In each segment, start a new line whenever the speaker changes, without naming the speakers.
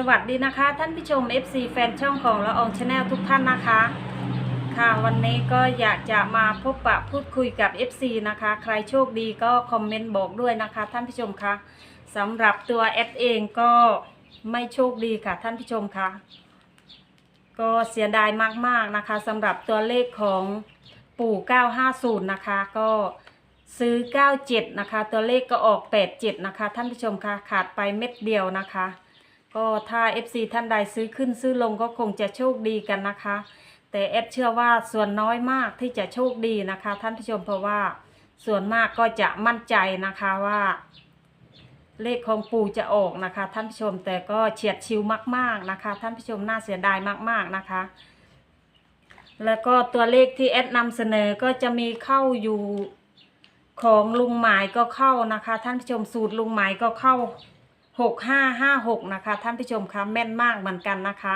สวัสดีนะคะ ท่านผู้ชม FC แฟนช่องของละอองชาแนลทุกท่านนะคะ ค่ะวันนี้ก็อยากจะมาพบปะพูดคุยกับ FC นะคะ ใครโชคดีก็คอมเมนต์บอกด้วยนะคะ ท่านผู้ชมคะสำหรับตัวแอดเองก็ไม่โชคดีค่ะ ท่านผู้ชมคะก็เสียดายมากๆนะคะสำหรับตัวเลขของปู่ 950 นะคะ ก็ซื้อ 97 นะคะ ตัวเลขก็ออก 87 นะคะ ท่านผู้ชมคะขาดไปเม็ดเดียวนะคะ ก็ถ้า FC ท่านใดซื้อขึ้นซื้อลงก็คงจะโชคดีกันนะคะ แต่แอดเชื่อว่าส่วนน้อยมากที่จะโชคดีนะคะ ท่านผู้ชมเพราะว่าส่วนมากก็จะมั่นใจนะคะว่า เลขของปู่จะออกนะคะ ท่านผู้ชมแต่ก็เฉียดชิวมาก ๆนะคะ ท่านผู้ชมน่าเสียดายมาก ๆนะคะ แล้วก็ตัวเลขที่แอดนำเสนอก็จะมีเข้าอยู่ของลุงหมายก็เข้านะคะ ท่านผู้ชมสูตรลุงหมายก็เข้า หกห้าห้าหกนะคะ ท่านผู้ชมคะแม่นมากเหมือนกันนะคะ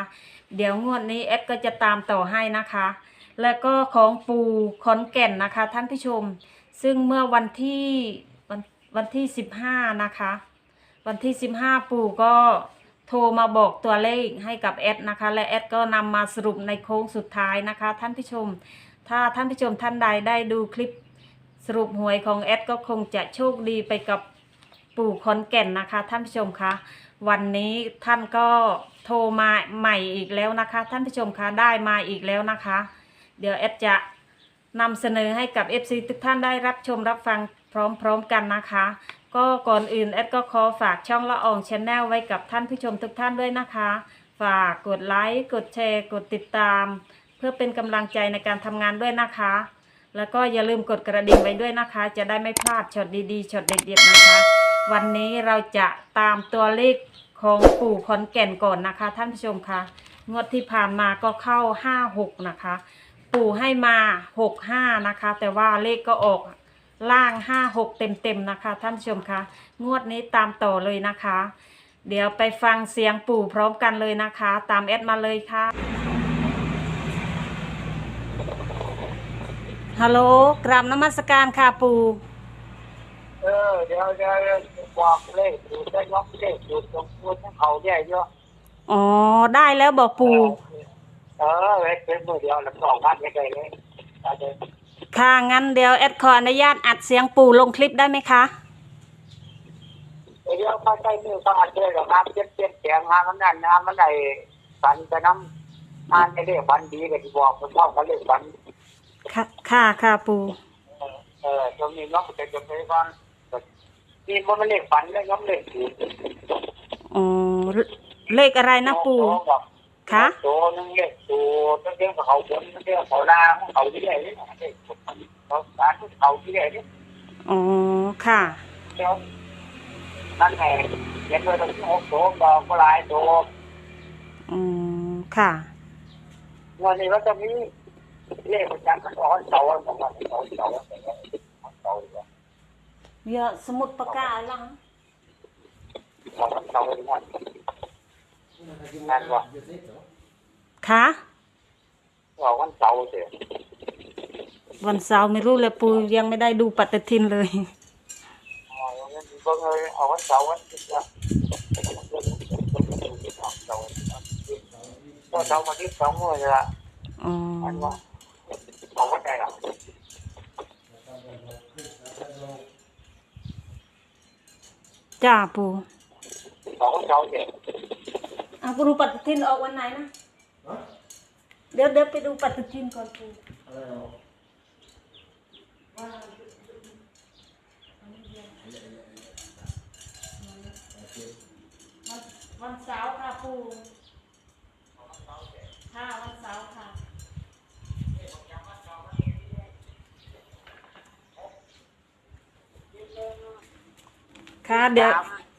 เดี๋ยวงวดนี้แอดก็จะตามต่อให้นะคะ แล้วก็ของปูขอนแก่นนะคะ ท่านผู้ชม ซึ่งเมื่อวันที่วันวันที่สิบห้านะคะ วันที่สิบห้าปู่ก็โทรมาบอกตัวเลขให้กับแอดนะคะ และแอดก็นำมาสรุปในโค้งสุดท้ายนะคะ ท่านผู้ชม ถ้าท่านผู้ชมท่านใดได้ดูคลิปสรุปหวยของแอดก็คงจะโชคดีไปกับ ปู่ขอนแก่นนะคะ ท่านผู้ชมคะวันนี้ท่านก็โทรมาใหม่อีกแล้วนะคะ ท่านผู้ชมคะได้มาอีกแล้วนะคะ เดี๋ยวแอดจะนำเสนอให้กับ FC ทุกท่านได้รับชมรับฟังพร้อมๆกันนะคะ ก็ก่อนอื่นแอดก็ขอฝากช่องละอองชาแนลไว้กับท่านผู้ชมทุกท่านด้วยนะคะ ฝากกดไลค์กดแชร์ กดติดตาม เพื่อเป็นกำลังใจในการทำงานด้วยนะคะ แล้วก็อย่าลืมกดกระดิ่งไว้ด้วยนะคะ จะได้ไม่พลาดช็อตดีๆช็อตเด็ดๆนะคะ วันนี้เราจะตามตัวเลขของปู่ขอนแก่นก่อนนะคะ ท่านผู้ชมคะงวดที่ผ่านมาก็เข้าห้าหกนะคะ ปู่ให้มาหกห้านะคะ แต่ว่าเลขก็ออกล่างห้าหกเต็มๆนะคะ ท่านผู้ชมคะงวดนี้ตามต่อเลยนะคะ เดี๋ยวไปฟังเสียงปู่พร้อมกันเลยนะคะ ตามแอดมาเลยค่ะ ฮัลโหลกราบนมัสการค่ะปู่
เออเดี๋ยวเดี๋ยวเดี๋ยวบอกเลขดูได้ยกเลขดูตรงพูดให้เขาใหญ่เยอะ
อ๋อได้แล้วบอกปู่
เออเว้ยเป็นมือเดียวแล้วสองพันไม่ได้เลยเอาเดี๋ยว
ค่ะงั้นเดี๋ยวแอดขออนุญาตอัดเสียงปู่ลงคลิปได้ไหมคะ
เดี๋ยวเข้าใจมือเขาอัดเลยหรอกครับเจ็บเจ็บแขนงานมันนั่นนะมันได้ฝันไปน้ำงานไม่ได้ฝันดีก็ที่บอกมันชอบเขาเรียกฝัน
ค่ะค่ะค่ะปู่
เออตรงนี้น้องจะจะไปก่อนนี่มันเรียกฝันเลยน้องเรียกถูก
อ๋อเลขอะไรนะปู่คะ
โตนึงเรียกถูกต้องเรียกเขาบนต้องเรียกเขาล่างเขาที่ไหนเนี่ยเขาการเขาที่ไหนเนี่ย
อ๋อค่ะ
เดี๋ยวนั่นไงเขียนไว้ตรงที่หกโถบอกก็หลายโถ
อ๋อค่ะ
วันนี้ว่าจะมี เลขประจำมันอ่อนเสาร์ประมาณเสาร์เสาร์เสาร์
เยอะสมุดปากกาลัง
เสาร์เสาร์นั่นนั่นวะ
ค่ะ
ว่าวันเสาร์เสีย
วันเสาร์ไม่รู้เลยปู่ยังไม่ได้ดูปฏิทินเลย
อ๋องั้นก็เลยเอาวันเสาร์วันที่จะเสาร์ก็เสาร์วันที่สองมื้อนี่ละ
อ๋อ
อันว่า เอาวันใดล่ะ
จ้าปู่
สองวันเสาเสีย
อะปู่ดูปฏิทินออกวันไหนนะ เดี๋ยวเดี๋ยวไปดูปฏิทินก่อนปู่วันวันเสาร์ค่ะปูค่ะวันเสาร์ค่ะ ค่ะ เดี๋ยว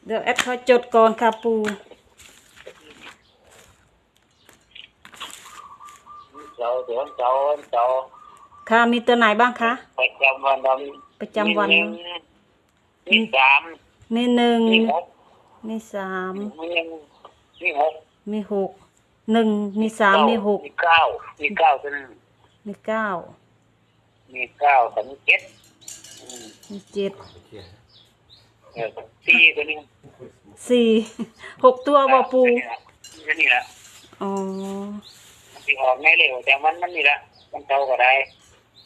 เดี๋ยวแอดเขาจดก่อนค่ะปู
เสาร์เดี๋ยววันเสาร์วันเสาร์
ค่ะมีตัวไหนบ้างคะ
ประจำวันเรา
ประจำวัน
มีหงมีสาม
มีหนึ่ง
มีหก
มีสาม
มีหนึ่งมีหก
มีหกหนึ่งมีสามมีหก
มีเก้ามีเก้าตัวหนึง
มีเก้า
มีเก้าสองเจ็ดอืม
มีเจ็ด
เออสี่ตัวหนึง
สี่หกตัวบ่ปู
แค่นี้แหละ
อ๋อ
มันสิออกไม่เร็วแต่มันมันนี่แหละมันเท่าก็ได้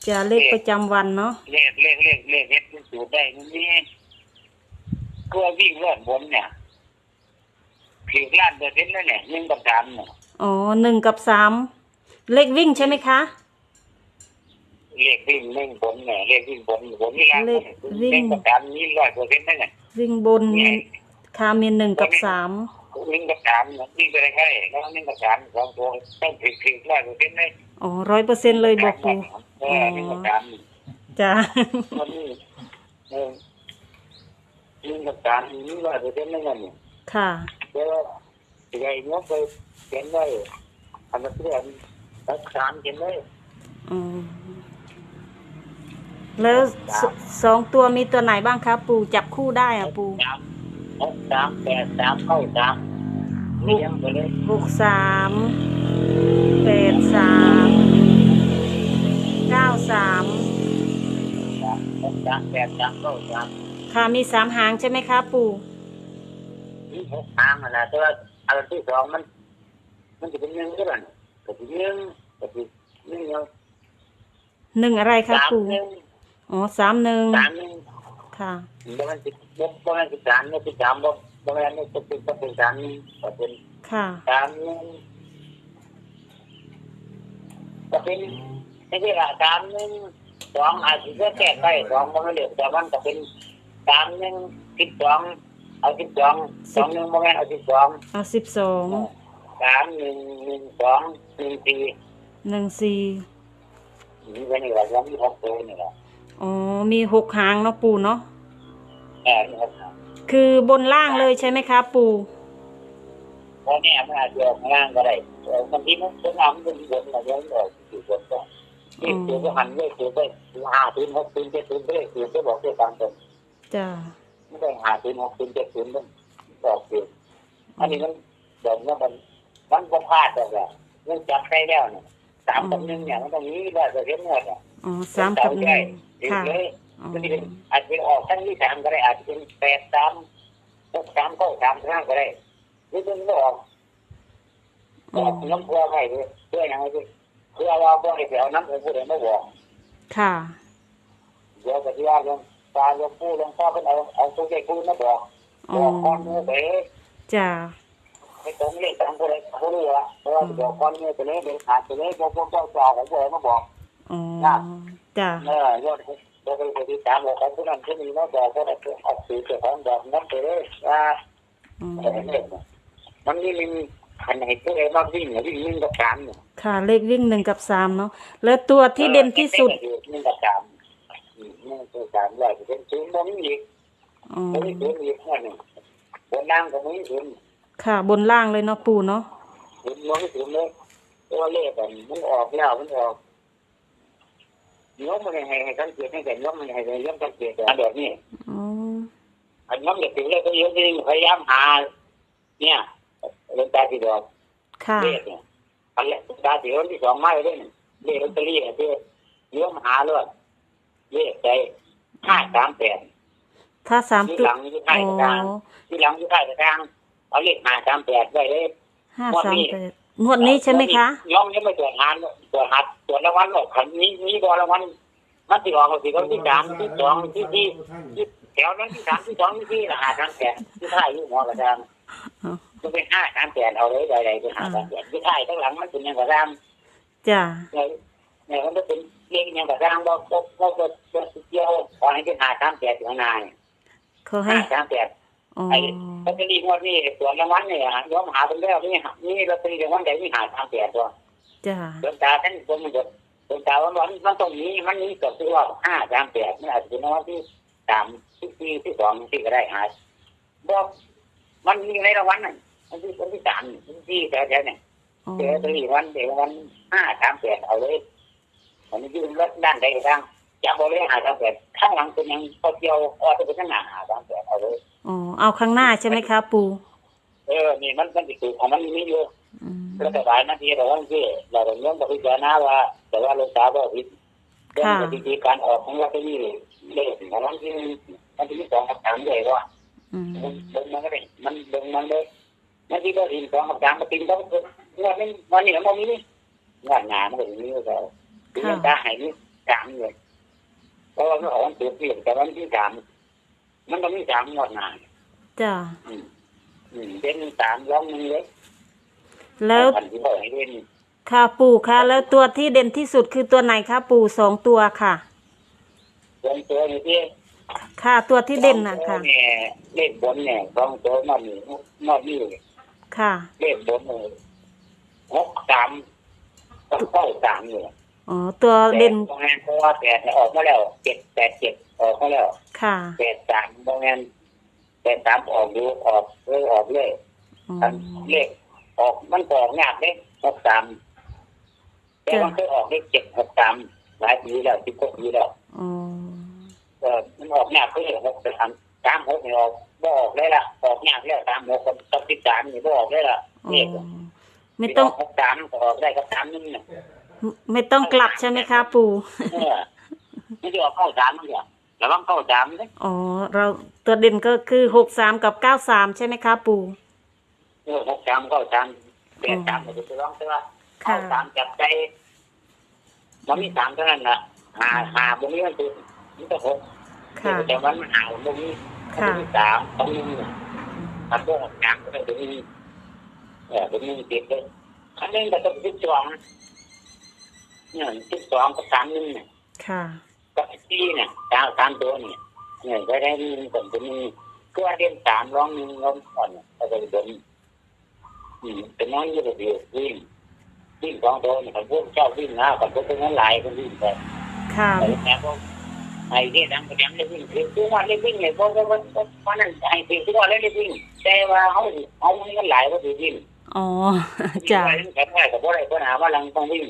จะเลขประจำวันเนาะ
เลขเลขเลขเลขเฮ็ดมันสูตรได้มันนี่ก็วิ่งรอดบนเนี่ยผิวล้านเปอร์เซ็นต์แล้วเนี่ยหนึ่งกับสามเนี่ย
อ๋อหนึ่งกับสามเลขวิ่งใช่ไหมคะ
เลขวิ่งหนึ่งบนเนี่ยเลขวิ่งบนบนนี่ล้าน
เลขวิ่ง
หนึ่งกับสามนี่ร้อยเปอร์เซ็นต์นั่นเนี่ย
วิ่งบนมีคามีหนึ่งกับสาม
หนึ่งกับสามเนี่ยวิ่งไปได้แค่แล้วหนึ่งกับสามสองตัวต้องผิดผิดร้อยเปอร์เซ็นต์เลย
อ๋อร้อยเปอร์เซ็นเลยบอกปู
เออหนึ่งกับสามนี่
จ้ะ
มันนี่เออหนึ่งกับสามนี่ร้อยเปอร์เซ็นต์นั่นเนี่ย
ค่ะ
แต่ว่าใหญ่เนี้ยไปเขียนได้อันนั้นเรื่องรักษาเขียนได้
อืม แล้วสสองตัวมีตัวไหนบ้างคะปูจับคู่ได้อะปู
สามหกสามแปดสามเข้าสามเลี้ยงไปเลย
หกสามแปดสามเก้าสาม
สามหกสามแปดสามเข้าสาม
ค่ะมีสามหางใช่ไหมคะปู
นี่หกทางอะไรแต่ว่าอันที่สองมัน มันจะเป็นหนึ่งก็ได้ก็เป็นหนึ่งก็เป็นหนึ่งเนาะ
หนึ่งอะไรคะ
สาม
ปู
หนึ่ง
อ๋อสามหนึ่ง
สามหนึ่ง
ค่ะ
บ่มันสิบบ่มันสิบสามเนี่ยสิบสามบ่บ่มันเนี่ยจะเป็นจะเป็นสามหนึ่งก็เป็น
ค่ะ
สามหนึ่งก็เป็นไม่ใช่ละสามหนึ่งสองอาจจะแก้ไขสองมันไม่เหลือแต่มันก็เป็นสามหนึ่งสิบสองเอาสิบสองสองหนึ่งโมเมนเอาสิบสอง
เอาสิบสอง
สามหนึ่งหนึ่งสองหนึ่งสี่
หนึ่งสี่
นี่เป็นอีกแล้วมีหกตัวนี่แหละ
อ๋อ มีหกหางเนาะปูเนาะ
แอบนี่ครับ
คือบนล่างเลยใช่ไหมคะปู
เพราะเนี่ยมันอาจจะออกข้างล่างก็ได้เออบางทีมันเป็นน้ำเป็นบนอะไรอย่างเงี้ยอยู่บนก็นี่ตัวก็หันเลยตัวไปห้าศูนย์หกศูนย์เจ็ดศูนย์ไปเลยตัวก็บอกได้ตามตรง
จ้ะ
ไม่ได้หาศูนย์หกศูนย์เจ็ดศูนย์ต้องบอกเองอันนี้มันเดี๋ยวนี้มันมันก็พลาดแต่แบบเรื่องจับใครแล้วเนี่ยสามกับหนึ่งเนี่ยมันต้องมีได้จะเห็นหมดอะ
อ๋อสามกับหนึ่ง
ค่ะ
ค่ะ
เลย
อ๋อ
มันจะเป็นอาจจะเป็นออกทั้งที่สามก็ได้อาจจะเป็นแปดสามหกสามเก้าสามข้างก็ได้หรือมันไม่ออกอ
อ๋อ
อกน้ำพัวให้ด้วยเพื่อยังไงด้วยเพื่อว่าพวกไอ้แถวน้ำของผู้ใดไม่บอก
ค่ะ
เดี๋ยวก็ที่ว่าลงตาลงผู้ลงพ่อเป็นเอาเอาตัวเลขผู้มาบอก
อ๋
บ
อ
อกก้อนมือไป
จ้ะ
ไม่ตรงเลขตามผู้ใดผู้รู้ละเพราะว่าบอกก้อนมือไปเลยเดี๋ยวขาดไปเลยบอกพวกเจ้าจ่อของผู้ใดมาบอก
อ๋อ
จ้ะ
จ้ะ
เออยอดเราไปไปที่ตามบอกของผู้นั้นผู้นี้มาบอกก็ได้เอาสื่อเกี่ยวของบอกนั้นไปเลยว่า
อ๋อ
มันนี่มันขันไหนผู้ใดมากวิ่งวิ่งหนึ่งกับสามเนี่ย
ค่ะ เลขวิ่งหนึ่งกับสามเนาะแล้วตัวที่เด่นที่สุด
หนึ่งกับสามหนึ่งกับสามร้อยเปอร์เซ็นต์ศูนย์บ่มีอีก
อ๋อ
บ่มีศูนย์อีกนั่นนี่บนล่างก็บ่มีศูนย์
ค่ะ บนล่างเลยเนาะปูเนาะ
ศูนย์บ่มีศูนย์เลยตัวเลขอะมันออกแล้วมันออก ย้อมมันให้ให้สังเกตให้แต่ย้อมมันให้ย้อมสังเกตอันแบบนี้
อ๋อ
อันย้อมเด็กถึงเลยก็เยอะที่พยายามหา เนี่ยเรื่องตาสีดอก
ค่ะ
เลขเนี่ยอันแรกตาสีวันที่สองไม่ได้เนี่ยเลขลอตเตอรี่อะที่ย้อมหาเลยเลขใจห้าสามแปด
ถ้าสาม
ที่
ตัว
หลังที่
อ๋
ท้ายกลาง
อ
ที่หลังที่ท้ายกลางเอาเลขห้าสามแปดไว้เลย
ห้าสามแปด งวดนี้ใช่ไหมคะ
ย้อมยังไม่ตรวจหานตรวจหัดตรวจรางวัลหรอกขันนี้นี้บอรางวัลมันติออกสิเขาที่สามที่สองที่ที่ที่แถวนั้นที่สามที่สองที่ที่ละหาสามแปดที่ท้ายอยู่หัวกระดาน
อ๋อ
มันเป็นห้าสามแปดเอาเลยใดๆเป็นห้าสามแปดที่ท้ายข้างหลังมันเป็นยังกระดาน
จ้ะ
เนี่ยเนี่ยมันจะเป็นเรียกยังกระดานบอกบอกบอกบอกเกี่ยวขอให้เป็นห้าสามแปดข้างหน้าเนี่ย
เขาให้
ห้าสามแปด
อ๋อ
ไอ้ลอตเตอรี่งวดนี้ตรวจรางวัลเนี่ยย้อมหาเป็นแล้วนี่นี่ลอตเตอรี่รางวัลใดไม่หาสามแปดตัว
จ้ะ
ดวงตาท่านคงมันจะดวงตาว่ามันมันตรงนี้มันนี้กับที่ว่าห้าสามแปดมันอาจจะเป็นวันที่สามที่สี่ที่สองที่ก็ได้หาบอกมันมีในรางวัลนั่นวันที่วันที่สามวันที่สี่แต่แต่เนี่ย
อ๋อ
เจอตรีวันเดี๋ยววันห้าสามแปดเอาเลยวันนี้ยืนรถด้านใดก็ทางจับบริหารสามแปดข้างหลังเป็นยังพอเที่ยวออจะเป็นข้างหน้าหาสามแปดเอาเลย
อ๋อเอาข้างหน้าใช่ไหมคะปู
เออนี่มันมันติดของมันมีอยู่
อืม
รัฐบาลนาทีเราต้องที่เราต้องย้อนไปพิจารณาว่า แต่ว่าลงตาบ่ผิดเรื่องวิธีการออกของลอตเตอรี่เลขของมันที่มันที่สองกับสามเลยว่า
อืม
มันมันก็ได้มันมันมันเลยมันที่ก็ทีสองกับสามมาติงก็งวดนี้วันนี้มันมีงวดหนามันก็มีก็ถึงมันตาหายนี่สามเลยเพราะว่ามันออกตัวเปลี่ยนแต่วันที่สาม มันต้องมีสามงวดหนา
จ้ะ
อืมอืมเป็นสามร้องหนึ่งเลย
แล้ว
พันที่บอกให้เล่น
ค่ะปู่ค่ะแล้วตัวที่เด่นที่สุดคือตัวไหนคะปู่สองตัวค่ะ
สองตัวนี่ที่
ค่ะตัวที่เด่นนะ
สอง
ค่ะ
ตัวเนี่ยเลขบนเนี่ยสองตัวมันนี่มันนี่
ค่ะ
เลขบนเนี่ยหกสามกับเก้าสามเนี่ย
อ๋อตัว
แต่
เด่น
โรงงานเพราะว่าแปดเนี่ยออกมาแล้วเจ็ดแปดเจ็ด ออกมาแล้ว
ค่ะ
แปดสามโรงงานแปดสามออกดูออกเรื่อยออกเรื่อย
อ๋อ
อันเลขออกมันก็ออกยากเลยหกสามแต่มันเคยออกเลขเจ็ดหกสามหลายปีแล้วสิบกว่าปีแล้ว
อ๋อ
เออมันออกยากคือหกสามสามหกนี่ออกบ่ออกเลยล่ะออกยากแล้วสามหกกับสิบสามนี่บ่ออกเลยล่ะ
อ๋
เลข
อไม่ต้อง
หกสามก็ออกได้กับสามนึงเนี่ย
ไม่ต้องกลับใช่ไหมคะปู่
เออไม่ได้ออกเข้าสามมันเดียว ระวังเข้าสามเลย
อ๋อ เราตัวเด่นก็คือหกสามกับเก้าสามใช่ไหมคะปู่
เออหกสามเข้าสามแปดสามก็จะร้องแต่ว่า
ค่ะ
เข้าสามจับใจมันมีสามเท่านั้นน่ะหาหาตรงนี้มันคือมันก็หก
ค่ะ
แต่วันมันหาตรงนี้ตรงนี้สามตรงนี้เนี่ยถ้าพวกสามก็ได้ตรงนี้เออตรงนี้ติดเลยอันนี้ก็ต้องสิบสองเนี่ยสิบสองกับสามนึงเนี่ย
ค่ะ
กับที่เนี่ยสามสามตัวเนี่ยเนี่ยได้ได้มีคนตัวนี้ก็เรียนสามร้องหนึ่งร้องก่อนก็จะโดนอืมเป็นน้องยี่สิบเดียววิ่งวิ่งสองตัวเนี่ยคนพวกชอบวิ่งนะคนพวกเป็นนั้นหลายคนวิ่งไป
ค่ะ
แต่แต่พวกไอ้ที่ดังก็ยังได้วิ่งคือทุกวันได้วิ่งเนี่ยเพราะว่าวันวันนั้นไอ้ที่ทุกวันได้วิ่งแต่ว่าเขาเขาไม่กันหลายว่าวิ่ง
อ๋อจ้ะ
วิ่งกันได้แต่พวกอะไรปัญหาว่าลังต้องวิ่ง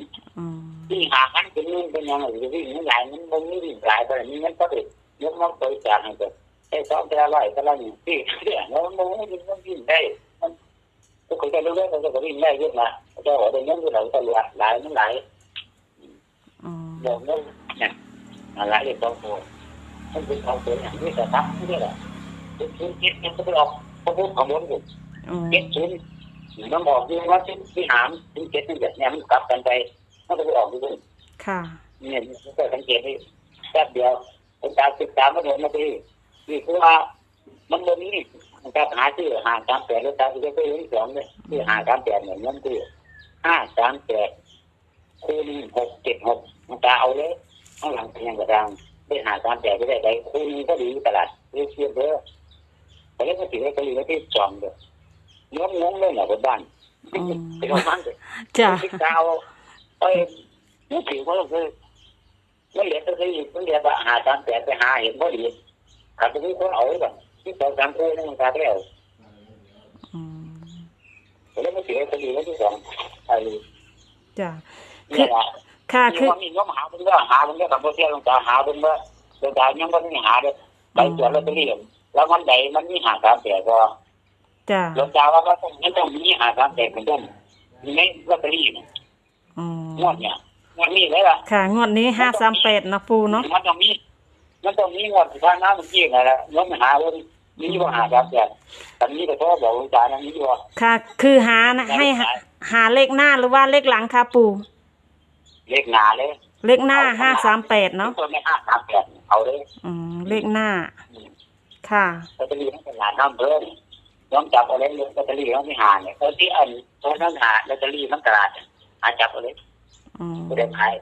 อ๋อ
วิ่งหากันเป็นนู่นเป็นยังไงวิ่งมันหลายมันมันไม่วิ่งหลายไปนี่มันก็ติดยกมันไปจากให้ตัวไอ้สองแต่ร้อยแต่ละหนึ่งที่เนี่ยแล้วมันไม่วิ่งมันวิ่งได้มันก็เคยจะรู้เรื่องมันก็วิ่งได้เยอะนะแต่ว่าเดี๋ยวนี้มันเราตลอดหลายมันหลายเดี๋ยวนี้เนี่ยหลายเด็กสองตัวมันเป็นสองตัวอย่างนี้แต่ทักนี่แหละเป็นชิ้นคิดมันก็ไปออกเขาพูดของมันอยู่
อ๋อ
เจ็ดชิ้นมันบอกที่ว่าชิ้นที่หามชิ้นเจ็ดนี่แบบนี้มันกลับกันไป มันก็ไปออกที่นู่น
ค่ะ
เนี่ยก็สังเกตได้แป๊บเดียวผมตามศึกษามาเดือนมาปีนี่คือว่ามันบนนี้มันการหาชื่อหาสามแปดแล้วตามที่เคยเห็นสองเนี่ยที่หาสามแปดเนี่ยมันคือห้าสามแปดคูณหกเจ็ดหกมันตาเอาเลยข้างหลังเป็นยังกระดังได้หาสามแปดก็ได้ไปคูณก็ดีตลาดเรียกเทียบเด้อแต่แล้วก็ถือว่าก็อยู่ที่สองเด้องงงเลยนะบนบ้านเป็นประมาณ
จ้ะ
ศึกษาเอา ไปนี่ถือว่าคือมันเหลือก็คือมันเหลือว่าหาตามแต่ไปหาเห็นพอดีถ้าตรงนี้คนเอาไว้แบบที่สองสามคู่นั่นมันกลายแล้ว
อืม
แล้วมันเสียคดีแล้วที่สองไอ้
จ้ะ
นี่แหละ
ค่ะ
คื
คืออ
ว่ามีน้องหาเป็นว่าหาเป็นว่ากับโปรเซียลงตาหาเป็นว่าลงตายังก็ไม่หาเลยไปตรวจลอตเตอรี่แล้วมันใดมันมีหาตามแต่ก็
จ้ะ
ลงตาว่าก็ต้องมันต้องมีหาตามแต่เหมือนกันมีไหมลอตเตอรี่
อ๋
งว
อ
ดเนี่ยงวดนี้เลยล่ะ
ค่ะ งวดนี้ห้าสามแปดนะปูเนาะ
มันต้องมีมันต้องมีงวดสุดท้ายน้ำมันยี่ไงล่ะน้องหาว่ามีว่าหาตามแต่ตอนนี้ก็โทรบอกลงตานะมีว่า
ค่ะ คือหานะให้หาหาเลขหน้าหรือว่าเลขหลังค่ะปู
เลขหนาเลย
เลขหน้าห้าสามแปดเนาะ
ตัวไม่ห้าสามแปดเอาเลย
อืมเลขหน้า ค่ะ
ลอตเตอรี่ทั้งตลาดน้ำเพิ่มย้อมจับเอาเลยลอตเตอรี่ทั้งที่หาเนี่ยตอนที่อันตอนนั้นหาลอตเตอรี่ทั้งตลาด หาจับเอาเลย
อืม
ไม่ได้ขาย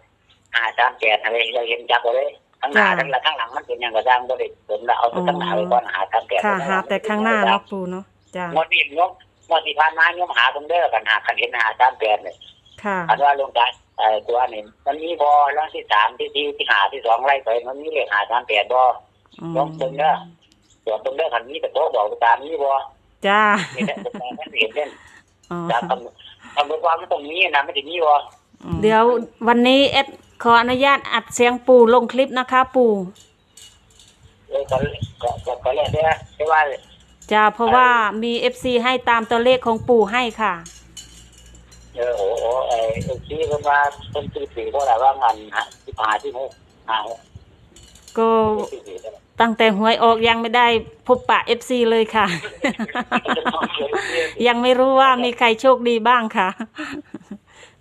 หาสามแปดอะไรเราเห็นจับเอาเลยทั้งหน้าทั้งหลังข้างหลังมันเป็นอย่างกระด้างก็ได้ผลแล้วเอาแต่ทั้งหน้าไว้ก่อนหาสามแปด
ค่ะหาแต่ข้างหน้าเนาะปูเนาะจ้ะ
งวดนี้งวดงวดที่ผ่านมาย้อมหาตรงเด้อกันหาคันเห็นหาสามแปดเลย
ค่ะ
อันว่าลงการเอ่อตัวนี้มันมีบอแล้วที่สามที่ที่ที่หาที่สองไล่ไปมันมีเลขหาสามแปดบอ
อืม
ลองตรงเด้อส่วนตรงเด้อคันนี้แต่โตบอกตามนี้บอ
จ้า
นี่แหละตรงนั้นมันเห็นเล่น
อ๋อ
จากคำ คำบอกว่ามันตรงนี้นะไม่ถึงนี้บอ
เดี๋ยววันนี้เอ็ดขออนุญาตอัดเสียงปู่ลงคลิปนะคะ ปู่
เออก็ก็ก็ก็เรียกได้ได้ว่า
จ้าเพราะว่ามีเอฟซีให้ตามตัวเลขของปู่ให้ค่ะ
เออโอ้โหไอ้ไอ้ที่คนว่าคนซื้อถือเพราะอะไรว่างานฮะที่หาที่หกหา
ก็
ที่ถือ
ตั้งแต่หวยออกยังไม่ได้พบปะเอฟซีเลยค่ะ ยังไม่รู้ว่ามีใครโชคดีบ้างค่ะ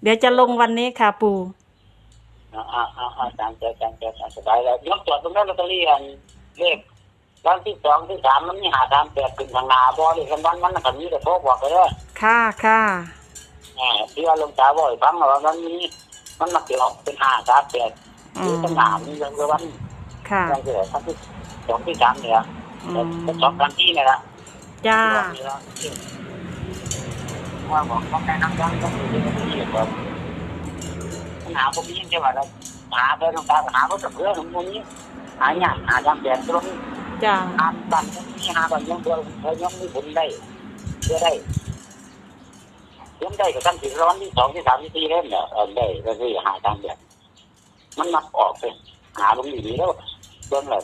เดี๋ยวจะลงวันนี้ค่ะ ปู่
อ่าอ่าอ่าตามใจตามใจตามสบายแล้วยกตรวตรงนั้นลอตเตอรี่อันเลขวันที่สองที่สามมันมีหาตามแปดขึ้นทางนาบ่เลยกันวันมันก็มีแต่โทรบอกไปเลย
ค่ะค่ะ
อ่าที่ว่าลงตาบ่อยฟังว่ามันมีมันมาเกี่ยวเป็นหาสามแปด
อื
คือ
ม
ตั้งหนามีเรื่องวัน
ค่ะ
ยังเกิดวันที่ สองที่สามเนี่ย
อืม
แต่สองครั้งที่เนี่ยละ
จ้า
ว่าบอกเขาแนะนำยังต้องมีเรื่องนี้แบบหาพวกนี้ใช่ไหมล่ะหาไปลงตาหาพวกเพื่อนของพวกนี้หาอย่างหาทำแบบตรง
จ้า
หาบันนี้หาบันยังเพื่อเพื่อยังมีผลได้เพื่อได้ยังได้ก็ตั้งสิบร้อนที่สองที่สามที่สี่เล่นเนี่ยเออได้ก็คือหาทำแบบ มันมักออกเลยหาลงดีๆแล้วเบิ่งเล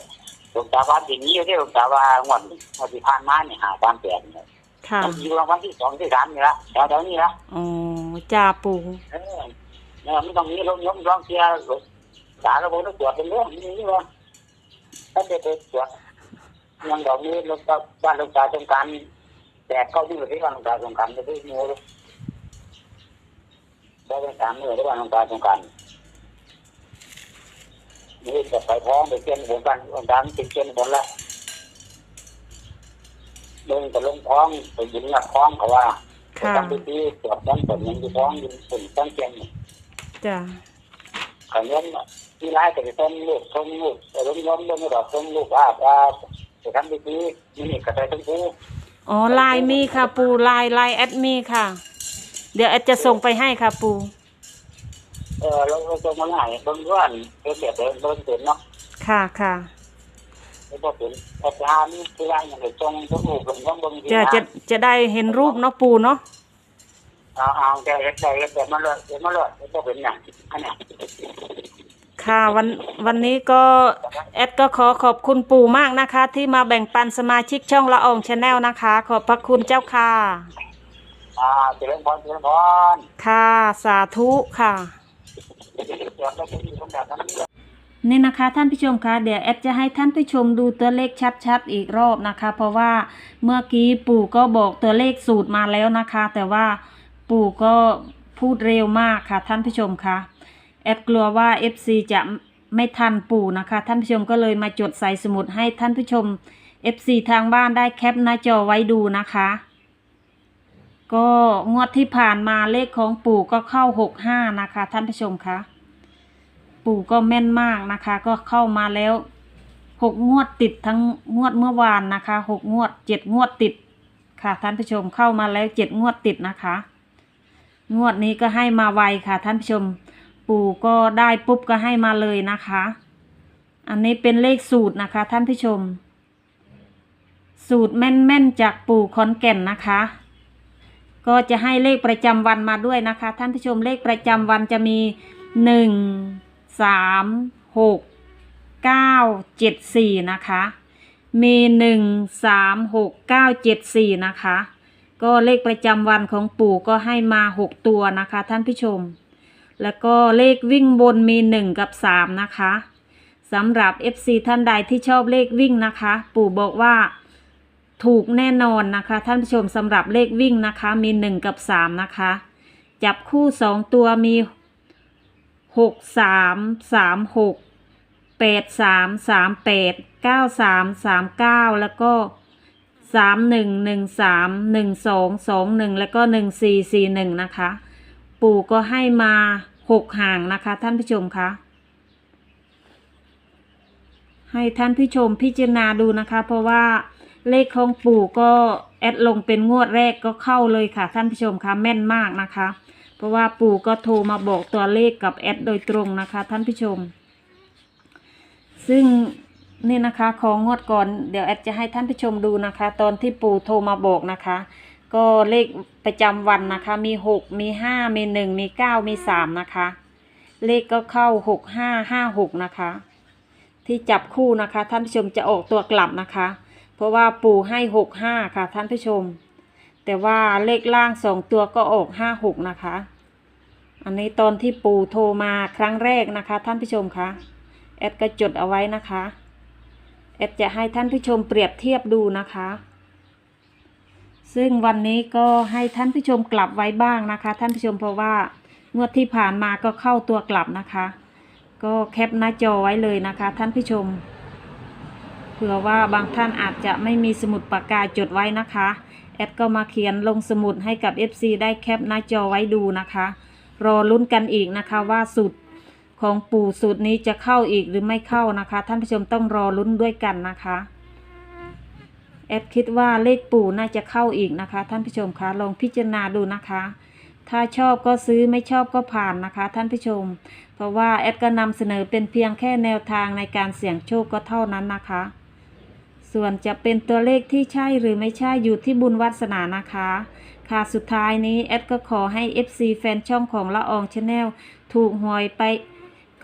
ยลงตาบ้านอย่างนี้ที่ลงตาว่างวดงวดที่ผ่านมาเนี่ยหาตามแปดเนี่ย
ค่ะ
มันอยู่รางวัลที่สองที่สามนี่ละแถวๆนี้ละ
อ๋อจ้าปู่
เออเนี่ยไม่ต้องมีลงยมร้องเชียร์สารระบบตรวจเป็นเรื่องนี้ว่าท่านได้ไปตรวจยังดอกนี้ลงตาบ้านลงตาตรงกลางแต่เข้าที่ประเทศบ้านลงตาตรงกลางจะได้งูเลยได้เป็นสามมือได้บ้านลงตาตรงกลาง นี่จะไปท้องไปเชียนบนบ้านลงตาติดเชียนบนละลงแต่ลงท้องไปยิงหลักท้องเขาว่า
ค่ะ
ทำพิธีตรวจน้ำฝนยังอยู่ท้องอยินฝนตั้งเชียง
จ้า
ขยันที่ร้ายแต่จะต้มลูกต้มลูกแต่ล้มล้มล้มดอกต้มลูกอาบอาบจะทำพิธีนี่กระจายทั้งคู่
อ๋อไลน์มีค่ะปู่ไลน์ไลน์แอดมีค่ะ เดี๋ยวแอดจะส่งไปให้ค่ะปู่
เออเราเราจะมาไหนเบิ่งว่าเกิดเสียเดินเบิ่งเกิดเนาะ
ค่ะค่ะ
แล้วก็เป็นอาจารย์ที่ร้ายอย่างไรจงทั้งลูกเป็นต้องเบิ่งที่
จะจะจะได้เห็นรูปเนาะปู่เนาะ
เอาเอาแต่แต่แต่มาเลยแต่มาเลยก็เป็นอย่างอันเนี้ย
ค่ะวันวันนี้ก็แอดก็ขอขอบคุณปู่มากนะคะ ที่มาแบ่งปันสมาชิกช่องละอองชาแนลนะคะ ขอบพระคุณเจ้าค่ะ
อ่าเจริญพรเจริญพร
ค่ะ สาธุค่ะ
นี่นะ
คะท่านผู้ชมคะเดี๋ยวแอดจะให้ท่านผู้ชมดูตัวเลขชัดๆอีกรอบนะคะ เพราะว่าเมื่อกี้ปู่ก็บอกตัวเลขสูตรมาแล้วนะคะ แต่ว่าปู่ก็พูดเร็วมากค่ะท่านผู้ชมคะแอดกลัวว่า FC จะไม่ทันปู่นะคะ ท่านผู้ชมก็เลยมาจดใส่สมุดให้ท่านผู้ชม FC ทางบ้านได้แคปหน้าจอไว้ดูนะคะ ก็งวดที่ผ่านมาเลขของปู่ก็เข้าหกห้านะคะ ท่านผู้ชมคะ ปู่ก็แม่นมากนะคะ ก็เข้ามาแล้วหกงวดติดทั้งงวดเมื่อวานนะคะหกงวดเจ็ดงวดติดค่ะท่านผู้ชมเข้ามาแล้วเจ็ดงวดติดนะคะ งวดนี้ก็ให้มาไวค่ะท่านผู้ชม ปู่ก็ได้ปุ๊บก็ให้มาเลยนะคะ อันนี้เป็นเลขสูตรนะคะ ท่านผู้ชม สูตรแม่นๆจากปู่ขอนแก่นนะคะ ก็จะให้เลขประจำวันมาด้วยนะคะ ท่านผู้ชมเลขประจำวันจะมีหนึ่ง สามหกเก้าเจ็ดสี่นะคะ มีหนึ่งสามหกเก้าเจ็ดสี่นะคะ ก็เลขประจำวันของปู่ก็ให้มาหกตัวนะคะ ท่านผู้ชม แล้วก็เลขวิ่งบนมีหนึ่งกับสามนะคะสำหรับ FC ท่านใดที่ชอบเลขวิ่งนะคะ ปู่บอกว่าถูกแน่นอนนะคะ ท่านผู้ชมสำหรับเลขวิ่งนะคะมีหนึ่งกับสามนะคะ จับคู่สองตัวมี หกสามสามหกแปดสามสามแปดเก้าสามสามเก้าแล้วก็สามหนึ่งหนึ่งสามหนึ่งสองสองหนึ่งแล้วก็หนึ่งสี่สี่หนึ่งนะคะ ปู่ก็ให้มาหกห่างนะคะ ท่านผู้ชมคะให้ท่านผู้ชมพิจารณาดูนะคะ เพราะว่าเลขของปู่ก็แอดลงเป็นงวดแรกก็เข้าเลยค่ะ ท่านผู้ชมคะแม่นมากนะคะ ราะว่าปู่ก็โทรมาบอกตัวเลขกับแอดโดยตรงนะคะ ท่านผู้ชม ซึ่งนี่นะคะของงวดก่อนเดี๋ยวแอดจะให้ท่านผู้ชมดูนะคะ ตอนที่ปู่โทรมาบอกนะคะ ก็เลขประจำวันนะคะ มีหกมีห้ามีหนึ่งมีเก้ามีสามนะคะ เลขก็เข้าหกห้าห้าหกนะคะ ที่จับคู่นะคะ ท่านผู้ชมจะออกตัวกลับนะคะ เพราะว่าปู่ให้หกห้าค่ะท่านผู้ชม แต่ว่าเลขล่างสองตัวก็ออกห้าหกนะคะ อันนี้ตอนที่ปู่โทรมาครั้งแรกนะคะ ท่านผู้ชมคะแอดก็จดเอาไว้นะคะแอดจะให้ท่านผู้ชมเปรียบเทียบดูนะคะ ซึ่งวันนี้ก็ให้ท่านผู้ชมกลับไว้บ้างนะคะ ท่านผู้ชมเพราะว่างวดที่ผ่านมาก็เข้าตัวกลับนะคะ ก็แคปหน้าจอไว้เลยนะคะ ท่านผู้ชมเผื่อว่าบางท่านอาจจะไม่มีสมุดปากกาจดไว้นะคะ ดก็มาเขียนลงสมุดให้กับ FC ได้แคปหน้าจอไว้ดูนะคะ รอลุ้นกันอีกนะคะว่าสูตรของปู่สูตรนี้จะเข้าอีกหรือไม่เข้านะคะ ท่านผู้ชมต้องรอลุ้นด้วยกันนะคะแอดคิดว่าเลขปู่น่าจะเข้าอีกนะคะ ท่านผู้ชมคะลองพิจารณาดูนะคะ ถ้าชอบก็ซื้อไม่ชอบก็ผ่านนะคะ ท่านผู้ชม เพราะว่าแอดก็นำเสนอเป็นเพียงแค่แนวทางในการเสี่ยงโชคก็เท่านั้นนะคะ ส่วนจะเป็นตัวเลขที่ใช่หรือไม่ใช่อยู่ที่บุญวัสนานะคะ ค่ะสุดท้ายนี้แอดก็ขอให้ FC แฟนช่องของละอองชาแนลถูกหวยไป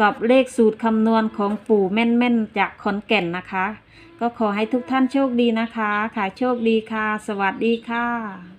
กับเลขสูตรคำนวณของปู่แม่นๆ จากขอนแก่นนะคะ ก็ขอให้ทุกท่านโชคดีนะคะ ค่ะโชคดีค่ะ สวัสดีค่ะ